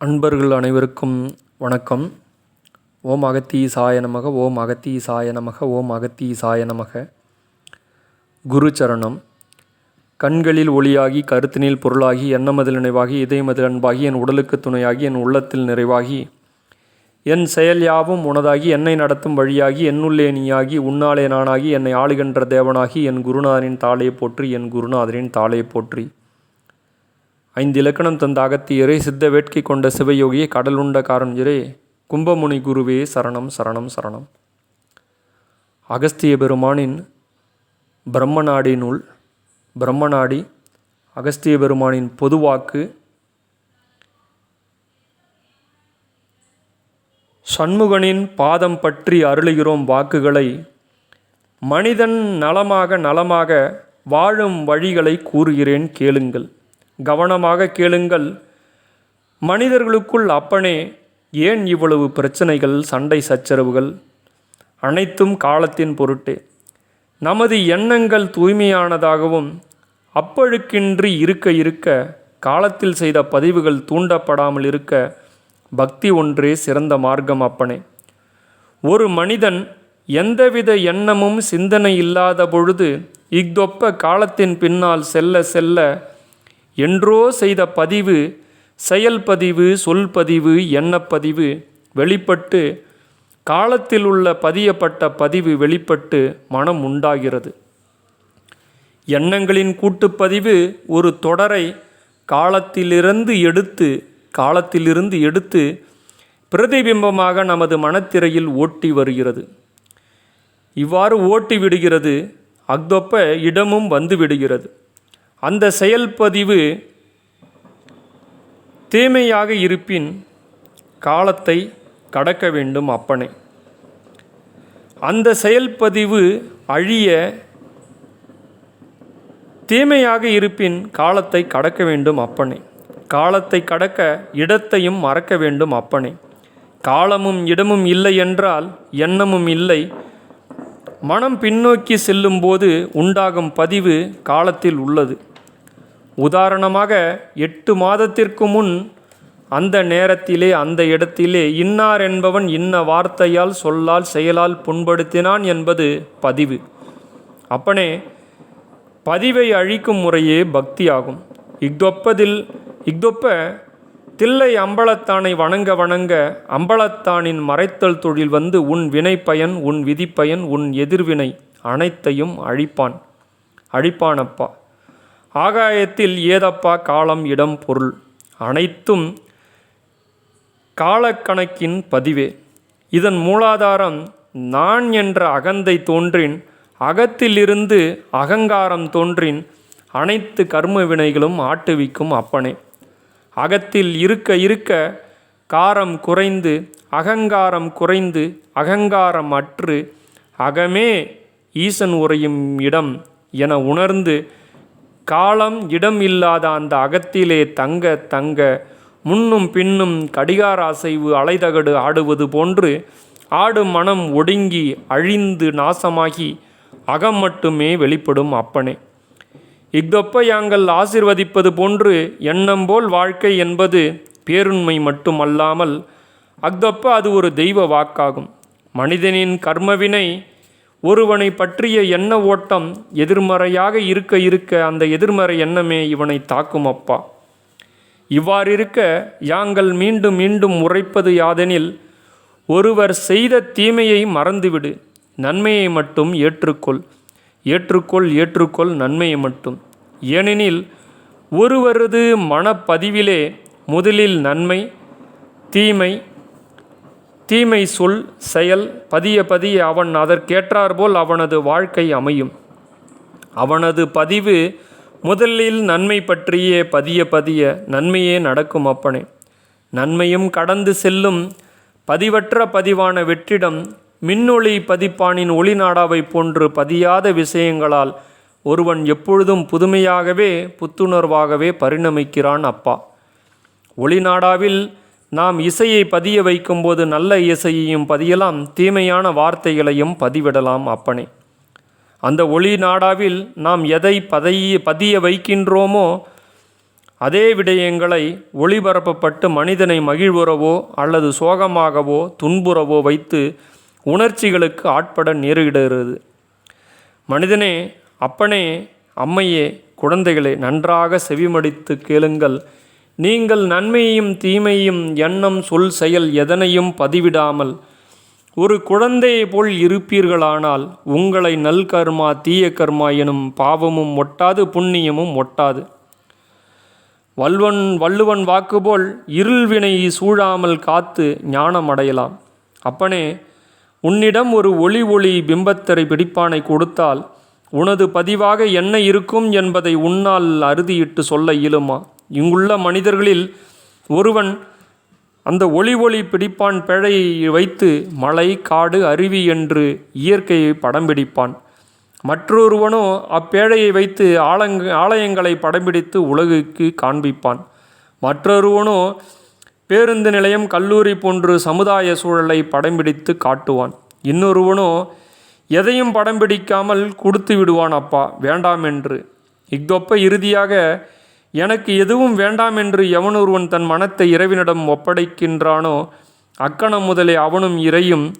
அன்பர்கள் அனைவருக்கும் வணக்கம். ஓம் அகத்தீசாய நமக ஓம் அகத்தீசாய நமக ஓம் அகத்தீசாய நமக. குரு சரணம் கண்களில் ஒளியாகி கருத்தினில் பொருளாகி எண்ணமதில் நினைவாகி இதயமதில் அன்பாகி என் உடலுக்கு துணையாகி என் உள்ளத்தில் நிறைவாகி என் செயல் யாவும் உனதாகி என்னை நடத்தும் வழியாகி என்னுள்ளே நீயாகி உன்னாலே நானாகி என்னை ஆளுகின்ற தேவனாகி என் குருநாதனின் தாளையை போற்றி என் குருநாதரின் தாளையை போற்றி. ஐந்து இலக்கணம் தந்த அகத்தியரே சித்த வேட்கை கொண்ட சிவயோகியே கடலுண்ட காரஞ்சரே கும்பமுனி குருவே சரணம் சரணம் சரணம். அகஸ்திய பெருமானின் பிரம்மநாடி நூல் பிரம்மநாடி அகஸ்திய பெருமானின் பொதுவாக்கு சண்முகனின் பாதம் பற்றி அருளுகிறோம் வாக்குகளை மனிதன் நலமாக நலமாக வாழும் வழிகளை கூறுகிறேன் கேளுங்கள். கவனமாக கேளுங்கள். மனிதர்களுக்குள் அப்பனே ஏன் இவ்வளவு பிரச்சனைகள் சண்டை சச்சரவுகள்? அனைத்தும் காலத்தின் பொருட்டே. நமது எண்ணங்கள் தூய்மையானதாகவும் அப்பழுக்கின்றி இருக்க இருக்க காலத்தில் செய்த பதிவுகள் தூண்டப்படாமல் இருக்க பக்தி ஒன்றே சிறந்த மார்க்கம் அப்பனே. ஒரு மனிதன் எந்தவித எண்ணமும் சிந்தனை இல்லாத பொழுது இஃதொப்ப காலத்தின் பின்னால் செல்ல செல்ல என்றோ செய்த பதிவு செயல்பதிவு பதிவு பதிவு எண்ணப்பதிவு வெளிப்பட்டு காலத்தில் உள்ள பதியப்பட்ட பதிவு வெளிப்பட்டு மனம் உண்டாகிறது. எண்ணங்களின் கூட்டுப்பதிவு ஒரு தொடரை காலத்திலிருந்து எடுத்து காலத்திலிருந்து எடுத்து பிரதிபிம்பமாக நமது மனத்திரையில் ஓட்டி வருகிறது. இவ்வாறு ஓட்டி விடுகிறது அக்தொப்ப இடமும் வந்து விடுகிறது. அந்த செயல்பதிவு தீமையாக இருப்பின் காலத்தை கடக்க வேண்டும் அப்பனே. அந்த செயல்பதிவு அழிய தீமையாக இருப்பின் காலத்தை கடக்க வேண்டும் அப்பனே. காலத்தை கடக்க இடத்தையும் மறக்க வேண்டும் அப்பனே. காலமும் இடமும் இல்லை என்றால் எண்ணமும் இல்லை. மனம் பின்னோக்கி செல்லும்போது உண்டாகும் பதிவு காலத்தில் உள்ளது. உதாரணமாக எட்டு மாதத்திற்கு முன் அந்த நேரத்திலே அந்த இடத்திலே இன்னார் என்பவன் இன்ன வார்த்தையால் சொல்லால் செயலால் புண்படுத்தினான் என்பது பதிவு. அப்பனே பதிவை அழிக்கும் முறையே பக்தியாகும். இக்தொப்பதில் இஃதொப்ப தில்லை அம்பலத்தானை வணங்க வணங்க அம்பலத்தானின் மறைத்தல் தொழில் வந்து உன் வினைப்பயன் உன் விதிப்பயன் உன் எதிர்வினை அனைத்தையும் அழிப்பான். அழிப்பானப்பா. ஆகாயத்தில் ஏதப்பா காலம் இடம் பொருள்? அனைத்தும் காலக்கணக்கின் பதிவே. இதன் மூலாதாரம் நான் என்ற அகந்தை தோன்றின் அகத்திலிருந்து அகங்காரம் தோன்றின் அனைத்து கர்ம வினைகளும் ஆட்டுவிக்கும் அப்பனே. அகத்தில் இருக்க இருக்க காரம் குறைந்து அகங்காரம் குறைந்து அகங்காரம் அற்று அகமே ஈசன் உறையும் இடம் என உணர்ந்து காலம் இடம் இல்லாத அந்த அகத்திலே தங்க தங்க முன்னும் பின்னும் கடிகார அசைவு அலைதகடு ஆடுவது போன்று ஆடும் மனம் ஒடுங்கி அழிந்து நாசமாகி அகம் மட்டுமே வெளிப்படும் அப்பனே. இஃதொப்ப யாங்கள் ஆசிர்வதிப்பது போன்று எண்ணம் போல் வாழ்க்கை என்பது பேருண்மை மட்டுமல்லாமல் அக்தொப்ப அது ஒரு தெய்வ வாக்காகும். மனிதனின் கர்மவினை ஒருவனை பற்றிய எண்ண ஓட்டம் எதிர்மறையாக இருக்க இருக்க அந்த எதிர்மறை எண்ணமே இவனை தாக்கும் அப்பா. இவ்வாறிருக்க யாங்கள் மீண்டும் மீண்டும் உரைப்பது யாதெனில் ஒருவர் செய்த தீமையை மறந்துவிடு நன்மையை மட்டும் ஏற்றுக்கொள் ஏற்றுக்கொள் ஏற்றுக்கொள் நன்மையை மட்டும். ஏனெனில் ஒருவரது மனப்பதிவிலே முதலில் நன்மை தீமை தீமை சொல் செயல் பதிய பதிய அவன் அதற்கேற்றாற்போல் அவனது வாழ்க்கை அமையும். அவனது பதிவு முதலில் நன்மை பற்றியே பதிய பதிய நன்மையே நடக்கும் அப்பனே. நன்மையும் கடந்து செல்லும் பதிவற்ற பதிவான வெற்றிடம் மின்னொளி பதிப்பானின் ஒளிநாடாவை போன்று பதியாத விஷயங்களால் ஒருவன் எப்பொழுதும் புதுமையாகவே புத்துணர்வாகவே பரிணமிக்கிறான் அப்பா. ஒளிநாடாவில் நாம் இசையை பதிய வைக்கும்போது நல்ல இசையையும் பதியலாம் தீமையான வார்த்தைகளையும் பதிவிடலாம் அப்பனே. அந்த ஒளி நாடாவில் நாம் எதை பதைய பதிய வைக்கின்றோமோ அதே விடயங்களை ஒளிபரப்பப்பட்டு மனிதனை மகிழ்வுறவோ அல்லது சோகமாகவோ துன்புறவோ வைத்து உணர்ச்சிகளுக்கு ஆட்பட நேரிடுகிறது. மனிதனே அப்பனே அம்மையே குழந்தைகளை நன்றாக செவிமடித்து கேளுங்கள். நீங்கள் நன்மையையும் தீமையும் எண்ணம் சொல் செயல் எதனையும் பதிவிடாமல் ஒரு குழந்தையை போல் இருப்பீர்களானால் உங்களை நல் கர்மா தீய கர்மா எனும் பாவமும் ஒட்டாது புண்ணியமும் ஒட்டாது. வல்வன் வள்ளுவன் வாக்குபோல் இருள்வினை சூழாமல் காத்து ஞானம் அடையலாம். அப்பனே உன்னிடம் ஒரு ஒளி ஒளி பிம்பத்தரை பிடிப்பானை கொடுத்தால் உனது பதிவாக என்ன இருக்கும் என்பதை உன்னால் அறுதியிட்டு சொல்ல இயலுமா? இங்குள்ள மனிதர்களில் ஒருவன் அந்த ஒளி ஒளி பிடிப்பான் பிழையை வைத்து மலை காடு அருவி என்று இயற்கையை படம் பிடிப்பான். மற்றொருவனோ அப்பேழையை வைத்து ஆலங் ஆலயங்களை படம் பிடித்து உலகுக்கு காண்பிப்பான். மற்றொருவனோ பேருந்து நிலையம் கல்லூரி போன்று சமுதாய சூழலை படம் பிடித்து காட்டுவான். இன்னொருவனோ எதையும் படம் பிடிக்காமல் கொடுத்து விடுவான் அப்பா வேண்டாம் என்று. இஃதொப்ப இறுதியாக எனக்கு எதுவும் வேண்டாம் என்று எவனொருவன் தன் மனத்தை இறைவனிடம் ஒப்படைக்கின்றானோ அக்கணம் முதலே அவனும் இறையும்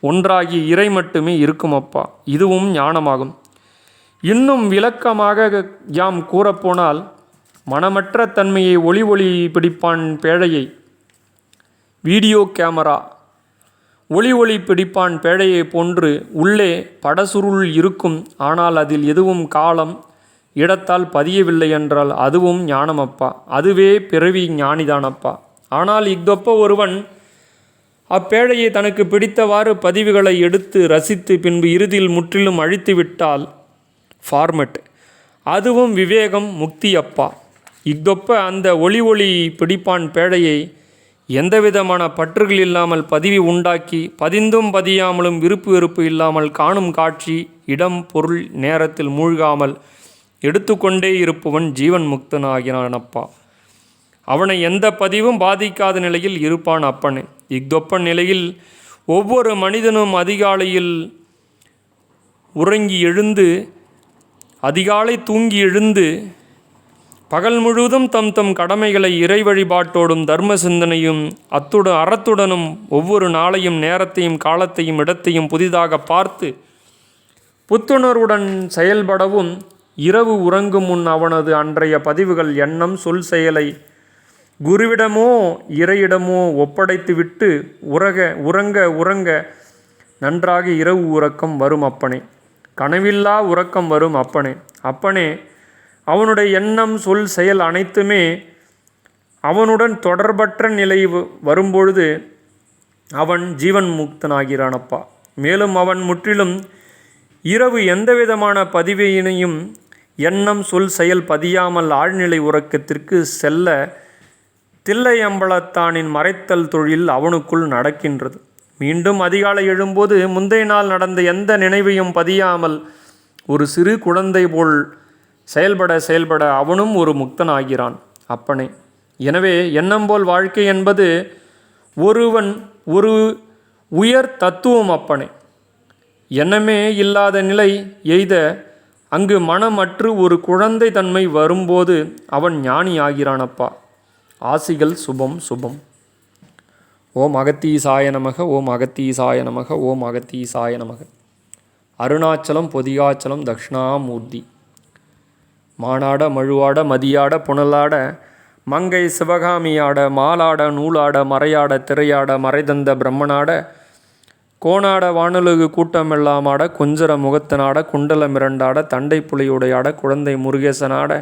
ஒன்றாகி இறை மட்டுமே இருக்கும் அப்பா. இதுவும் ஞானமாகும். இன்னும் விளக்கமாக யாம் கூறப்போனால் மனமற்ற தன்மையை ஒளி ஒளி பிடிப்பான் பேழையை. Video camera. ஒளி ஒளி பிடிப்பான் பேழையை போன்று உள்ளே படசுருள் இருக்கும் ஆனால் அதில் எதுவும் காலம் இடத்தால் பதியவில்லை என்றால் அதுவும் ஞானமப்பா. அதுவே பிறவி ஞானிதானப்பா. ஆனால் இஃதொப்ப ஒருவன் அப்பேழையை தனக்கு பிடித்தவாறு பதிவுகளை எடுத்து ரசித்து பின்பு இறுதியில் முற்றிலும் அழித்து விட்டால் ஃபார்மெட் அதுவும் விவேகம் முக்தி அப்பா இஃதொப்ப அந்த ஒளி ஒளி பிடிப்பான் பேழையை எந்தவிதமான பற்றுகள் இல்லாமல் பதிவி உண்டாக்கி பதிந்தும் பதியாமலும் விருப்பு வெறுப்பு இல்லாமல் காணும் காட்சி இடம் பொருள் நேரத்தில் மூழ்காமல் எடுத்துக்கொண்டே இருப்பவன் ஜீவன் முக்தனாகினான் அப்பா அவனை எந்த பதிவும் பாதிக்காத நிலையில் இருப்பான் அப்பனே. இக்தொப்பன் நிலையில் ஒவ்வொரு மனிதனும் அதிகாலையில் உறங்கி எழுந்து அதிகாலை தூங்கி எழுந்து பகல் முழுவதும் தம் தம் கடமைகளை இறை வழிபாட்டோடும் தர்ம சிந்தனையும் அத்துடன் அறத்துடனும் ஒவ்வொரு நாளையும் நேரத்தையும் காலத்தையும் இடத்தையும் புதிதாக பார்த்து புத்துணர்வுடன் செயல்படவும் இரவு உறங்கும் முன் அவனது அன்றைய பதிவுகள் எண்ணம் சொல் செயலை. குருவிடமோ இறையிடமோ ஒப்படைத்துவிட்டு உறக உறங்க உறங்க நன்றாக இரவு உறக்கம் வரும் அப்பனே. கனவில்லா உறக்கம் வரும் அப்பனே. அப்பனே அவனுடைய எண்ணம் சொல் செயல் அனைத்துமே அவனுடன் தொடர்பற்ற நிலை வரும்பொழுது அவன் ஜீவன் முக்தனாகிறானப்பா. மேலும் அவன் முற்றிலும் இரவு எந்தவிதமான பதிவையினையும் எண்ணம் சொல் செயல் பதியாமல் ஆழ்நிலை உறக்கத்திற்கு செல்ல தில்லையம்பலத்தானின் மறைத்தல் தொழில் அவனுக்குள் நடக்கின்றது. மீண்டும் அதிகாலை எழும்போது முந்தைய நாள் நடந்த எந்த நினைவையும் பதியாமல் ஒரு சிறு குழந்தை போல் செயல்பட செயல்பட அவனும் ஒரு முக்தனாகிறான். அப்பனே எனவே எண்ணம் போல் வாழ்க்கை என்பது ஒருவன் ஒரு உயர் தத்துவம் அப்பனே. எண்ணமே இல்லாத நிலை எய்த அங்கு மனமற்று ஒரு குழந்தை தன்மை வரும்போது அவன் ஞானி ஆகிறானப்பா ஆசிகள் சுபம் சுபம். ஓம் அகத்தீசாய நமக ஓம் அகத்தீசாய நமக ஓம் அகத்தீசாய நமக. அருணாச்சலம் பொதியாச்சலம் தக்ஷணாமூர்த்தி மானாட மழுவாட மதியாட புனலாட மங்கை சிவகாமியாட மாலாட நூலாட மறையாட திரையாட மறைதந்த பிரம்மனாட கோணாட வானொலுகு கூட்டமெல்லாம் ஆட குஞ்சர முகத்தனாட குண்டல மிரண்டாட தண்டை புலியுடையாட குழந்தை முருகேசனாட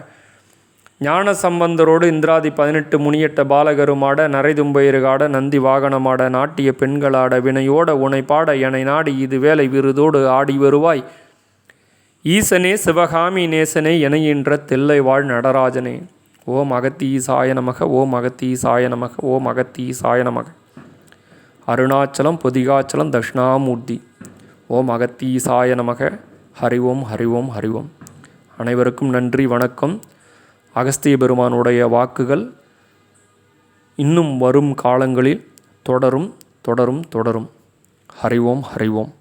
ஞான சம்பந்தரோடு இந்திராதி பதினெட்டு முனியட்ட பாலகருமாட நரைதும்பயிறுகாட நந்தி வாகனமாட நாட்டிய பெண்களாட வினையோட உனை பாட எனை நாடி இது வேலை விருதோடு ஆடி வருவாய். ஈசனே சிவகாமி நேசனே எனையின்ற தில்லை வாழ் நடராஜனே. ஓம் அகத்தீசாய நமக ஓம் அகத்தீசாய நமக ஓம் அகத்தீசாய நமக. அருணாச்சலம் பொதிகாச்சலம் தட்சிணாமூர்த்தி. ஓம் அகத்தீசாய நமக. ஹரி ஓம் ஹரி ஓம் ஹரி ஓம். அனைவருக்கும் நன்றி வணக்கம். அகஸ்திய பெருமானுடைய வாக்குகள் இன்னும் வரும் காலங்களில் தொடரும் தொடரும் தொடரும். ஹரி ஓம் ஹரி ஓம்.